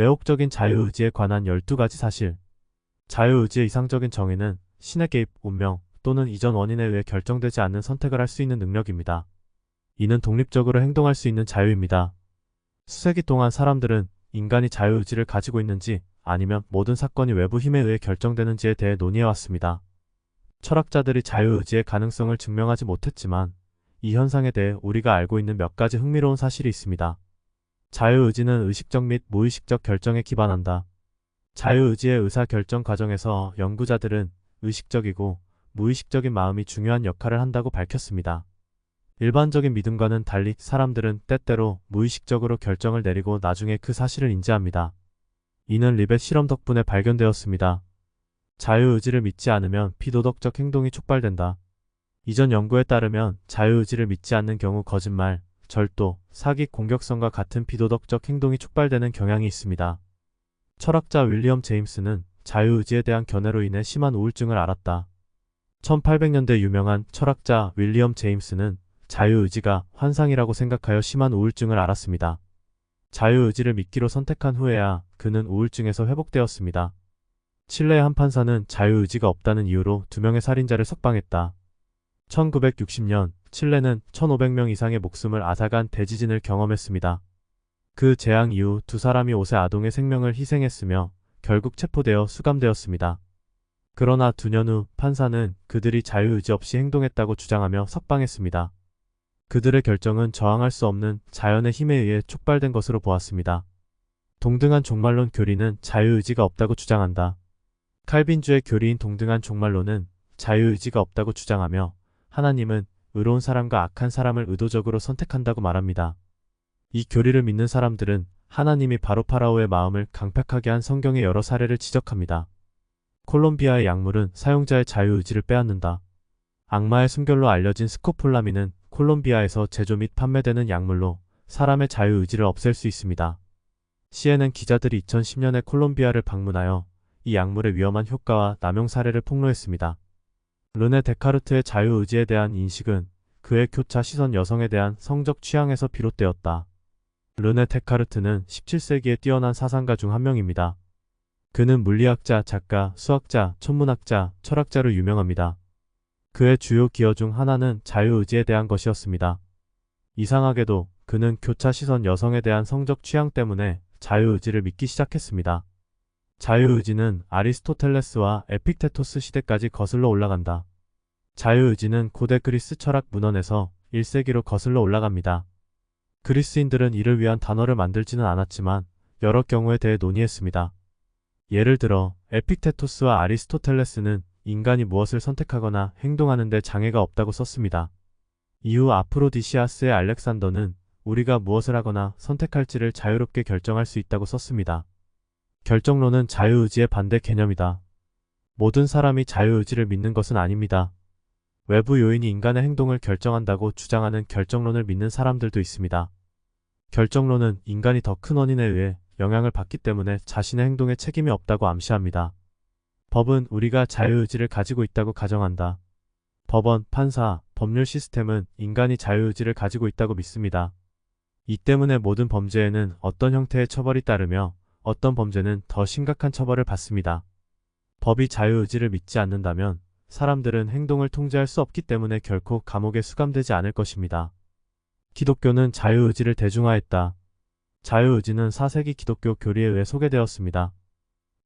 매혹적인 자유의지에 관한 12가지 사실. 자유의지의 이상적인 정의는 신의 개입, 운명 또는 이전 원인에 의해 결정되지 않는 선택을 할 수 있는 능력입니다. 이는 독립적으로 행동할 수 있는 자유입니다. 수세기 동안 사람들은 인간이 자유의지를 가지고 있는지 아니면 모든 사건이 외부 힘에 의해 결정되는지에 대해 논의해왔습니다. 철학자들이 자유의지의 가능성을 증명하지 못했지만 이 현상에 대해 우리가 알고 있는 몇 가지 흥미로운 사실이 있습니다. 자유의지는 의식적 및 무의식적 결정에 기반한다. 자유의지의 의사결정 과정에서 연구자들은 의식적이고 무의식적인 마음이 중요한 역할을 한다고 밝혔습니다. 일반적인 믿음과는 달리 사람들은 때때로 무의식적으로 결정을 내리고 나중에 그 사실을 인지합니다. 이는 리벳 실험 덕분에 발견되었습니다. 자유의지를 믿지 않으면 비도덕적 행동이 촉발된다. 이전 연구에 따르면 자유의지를 믿지 않는 경우 거짓말, 절도, 사기, 공격성과 같은 비도덕적 행동이 촉발되는 경향이 있습니다. 철학자 윌리엄 제임스는 자유의지에 대한 견해로 인해 심한 우울증을 앓았다. 1800년대 유명한 철학자 윌리엄 제임스는 자유의지가 환상이라고 생각하여 심한 우울증을 앓았습니다. 자유의지를 믿기로 선택한 후에야 그는 우울증에서 회복되었습니다. 칠레의 한 판사는 자유의지가 없다는 이유로 두 명의 살인자를 석방했다. 1960년 칠레는 1500명 이상의 목숨을 앗아간 대지진을 경험했습니다. 그 재앙 이후 두 사람이 옷의 아동의 생명을 희생했으며 결국 체포되어 수감되었습니다. 그러나 두년후 판사는 그들이 자유의지 없이 행동했다고 주장하며 석방했습니다. 그들의 결정은 저항할 수 없는 자연의 힘에 의해 촉발된 것으로 보았습니다. 동등한 종말론 교리는 자유의지가 없다고 주장한다. 칼빈주의 교리인 동등한 종말론은 자유의지가 없다고 주장하며 하나님은 의로운 사람과 악한 사람을 의도적으로 선택한다고 말합니다. 이 교리를 믿는 사람들은 하나님이 바로 파라오의 마음을 강팍하게 한 성경의 여러 사례를 지적합니다. 콜롬비아의 약물은 사용자의 자유의지를 빼앗는다. 악마의 숨결로 알려진 스코폴라민은 콜롬비아에서 제조 및 판매되는 약물로 사람의 자유의지를 없앨 수 있습니다. 시에는 기자들이 2010년에 콜롬비아를 방문하여 이 약물의 위험한 효과와 남용 사례를 폭로했습니다. 르네 데카르트의 자유의지에 대한 인식은 그의 교차 시선 여성에 대한 성적 취향에서 비롯되었다. 르네 데카르트는 17세기에 뛰어난 사상가 중 한 명입니다. 그는 물리학자, 작가, 수학자, 천문학자, 철학자로 유명합니다. 그의 주요 기여 중 하나는 자유의지에 대한 것이었습니다. 이상하게도 그는 교차 시선 여성에 대한 성적 취향 때문에 자유의지를 믿기 시작했습니다. 자유의지는 아리스토텔레스와 에픽테토스 시대까지 거슬러 올라간다. 자유의지는 고대 그리스 철학 문헌에서 1세기로 거슬러 올라갑니다. 그리스인들은 이를 위한 단어를 만들지는 않았지만 여러 경우에 대해 논의했습니다. 예를 들어 에픽테토스와 아리스토텔레스는 인간이 무엇을 선택하거나 행동하는데 장애가 없다고 썼습니다. 이후 아프로디시아스의 알렉산더는 우리가 무엇을 하거나 선택할지를 자유롭게 결정할 수 있다고 썼습니다. 결정론은 자유의지의 반대 개념이다. 모든 사람이 자유의지를 믿는 것은 아닙니다. 외부 요인이 인간의 행동을 결정한다고 주장하는 결정론을 믿는 사람들도 있습니다. 결정론은 인간이 더 큰 원인에 의해 영향을 받기 때문에 자신의 행동에 책임이 없다고 암시합니다. 법은 우리가 자유의지를 가지고 있다고 가정한다. 법원, 판사, 법률 시스템은 인간이 자유의지를 가지고 있다고 믿습니다. 이 때문에 모든 범죄에는 어떤 형태의 처벌이 따르며 어떤 범죄는 더 심각한 처벌을 받습니다. 법이 자유의지를 믿지 않는다면 사람들은 행동을 통제할 수 없기 때문에 결코 감옥에 수감되지 않을 것입니다. 기독교는 자유의지를 대중화했다. 자유의지는 4세기 기독교 교리에 의해 소개되었습니다.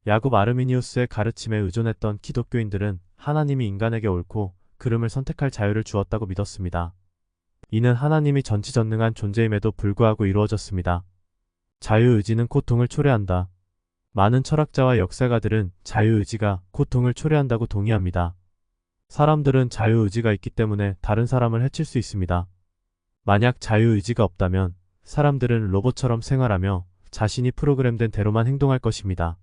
야곱 아르미니우스의 가르침에 의존했던 기독교인들은 하나님이 인간에게 옳고 그름을 선택할 자유를 주었다고 믿었습니다. 이는 하나님이 전지전능한 존재임에도 불구하고 이루어졌습니다. 자유의지는 고통을 초래한다. 많은 철학자와 역사가들은 자유의지가 고통을 초래한다고 동의합니다. 사람들은 자유의지가 있기 때문에 다른 사람을 해칠 수 있습니다. 만약 자유의지가 없다면 사람들은 로봇처럼 생활하며 자신이 프로그램된 대로만 행동할 것입니다.